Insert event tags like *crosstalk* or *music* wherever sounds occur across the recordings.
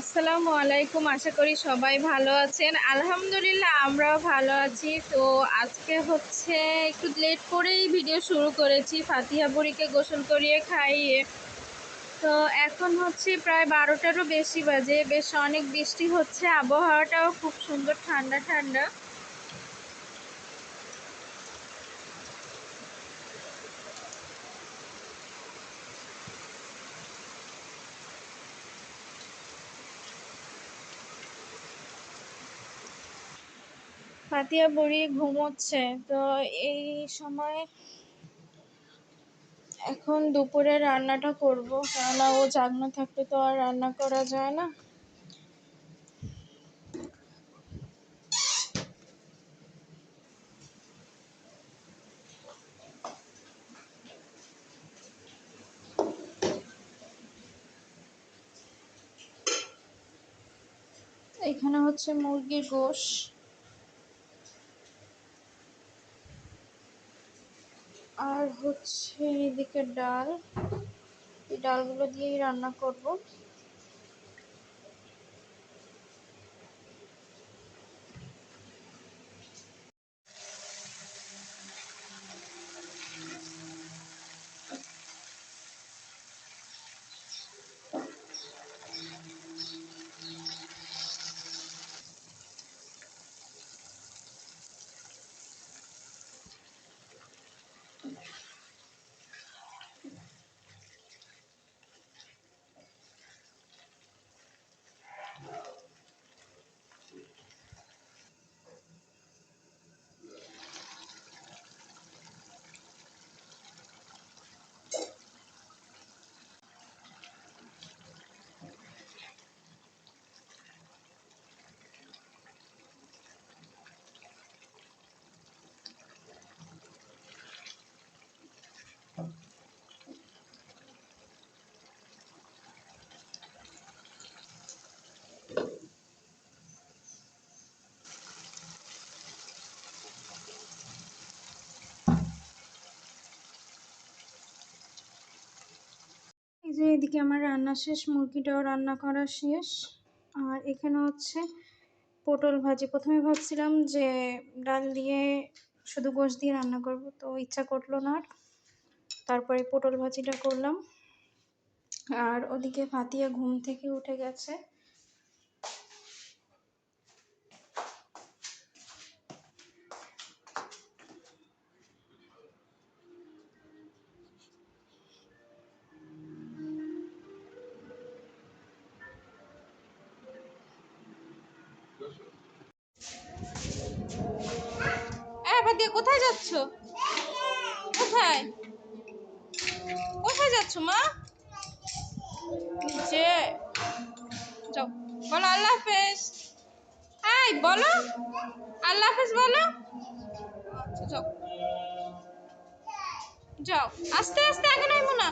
আসসালামু আলাইকুম, আশা করি সবাই ভালো আছেন। আলহামদুলিল্লাহ, আমরাও ভালো আছি। তো আজকে হচ্ছে একটু লেট করেই ভিডিও শুরু করেছি, ফাতিহা বুড়িকে গোসল করিয়ে খাইয়ে। তো এখন হচ্ছে প্রায় বারোটারও বেশি বাজে, বেশ অনেক বৃষ্টি হচ্ছে, আবহাওয়াটাও খুব সুন্দর, ঠান্ডা ঠান্ডা। ফাতিয়া বুড়ি ঘুমোচ্ছে। তো এই সময় এখন দুপুরে রান্নাটা করব। কেননা ও জাগনা থাকলে তো আর রান্না করা যায় না। এখানে হচ্ছে মুরগির গোশ। আর হচ্ছে এদিকে ডাল এই ডালগুলো দিয়েই রান্না করব। যে এদিকে আমার রান্না শেষ, মুরগিটাও রান্না করা শেষ। আর এখানে হচ্ছে পটল ভাজি। প্রথমে ভাবছিলাম যে ডাল দিয়ে শুধু গোশ দিয়ে রান্না করব, তো ইচ্ছা করল না আর। তারপরে পটল ভাজিটা করলাম। আর ওদিকে ফাতিয়া ঘুম থেকে উঠে গেছে। কোথায় যাচ্ছ? কোথায়? কোথায় যাচ্ছ, মা? নিচে। যাও। বলো, আল্লাহ হাফেজ। এই, বলো। আল্লাহ হাফেজ, বলো। আচ্ছা যাও। যাও। আস্তে আস্তে আগে নাইবো না।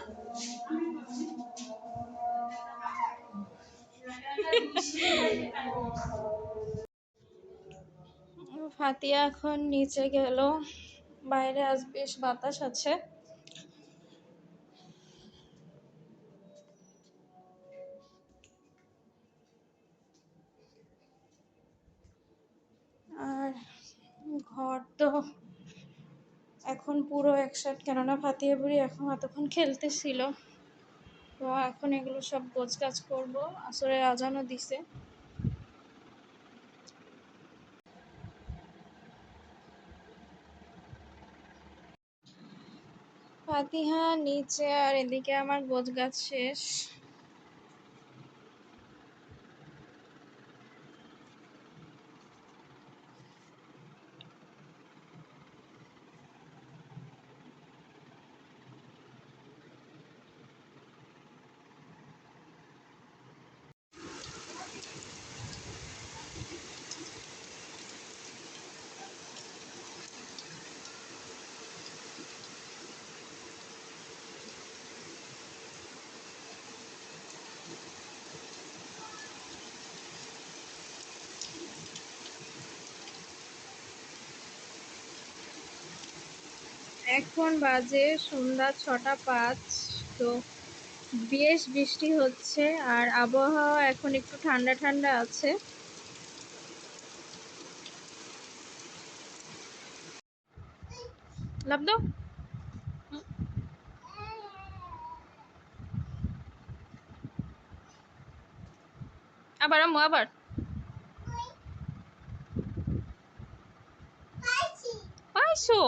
*laughs* ফাতিয়া এখন নিচে গেল, বাইরে আজ বেশ বাতাস আছে। আর ঘর তো এখন পুরো একসাথ, কেননা ফাতিয়া বুড়ি এখন এতক্ষণ খেলতেছিল। তো এখন এগুলো সব গোছ গাছ করব আসলে আজানও দিছে। ফাতিহা নিচে আর এদিকে আমার গোছ গাছ শেষ। এখন বাজে সন্ধ্যা ছটা পাঁচ, তো বেশ বৃষ্টি হচ্ছে আর আবহাওয়া এখন একটু ঠান্ডা ঠান্ডা আছে। আবার আম্মু, আবার। পাইছো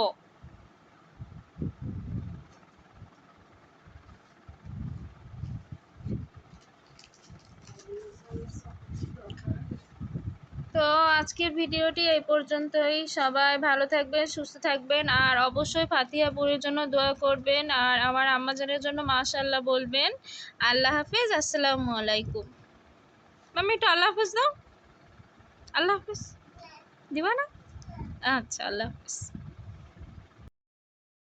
তো আজকের ভিডিওটি এই পর্যন্তই। সবাই ভালো থাকবেন, সুস্থ থাকবেন, আর অবশ্যই ফাতিহা বুড়ির জন্য দোয়া করবেন, আর আমার আম্মাজানের জন্য মাশাল্লাহ বলবেন। আল্লাহ হাফিজ, আসসালামু আলাইকুম। মামি একটু আল্লাহ হাফিজ দাও। আল্লাহ হাফিজ। দিবা না? আচ্ছা আল্লাহ হাফিজ।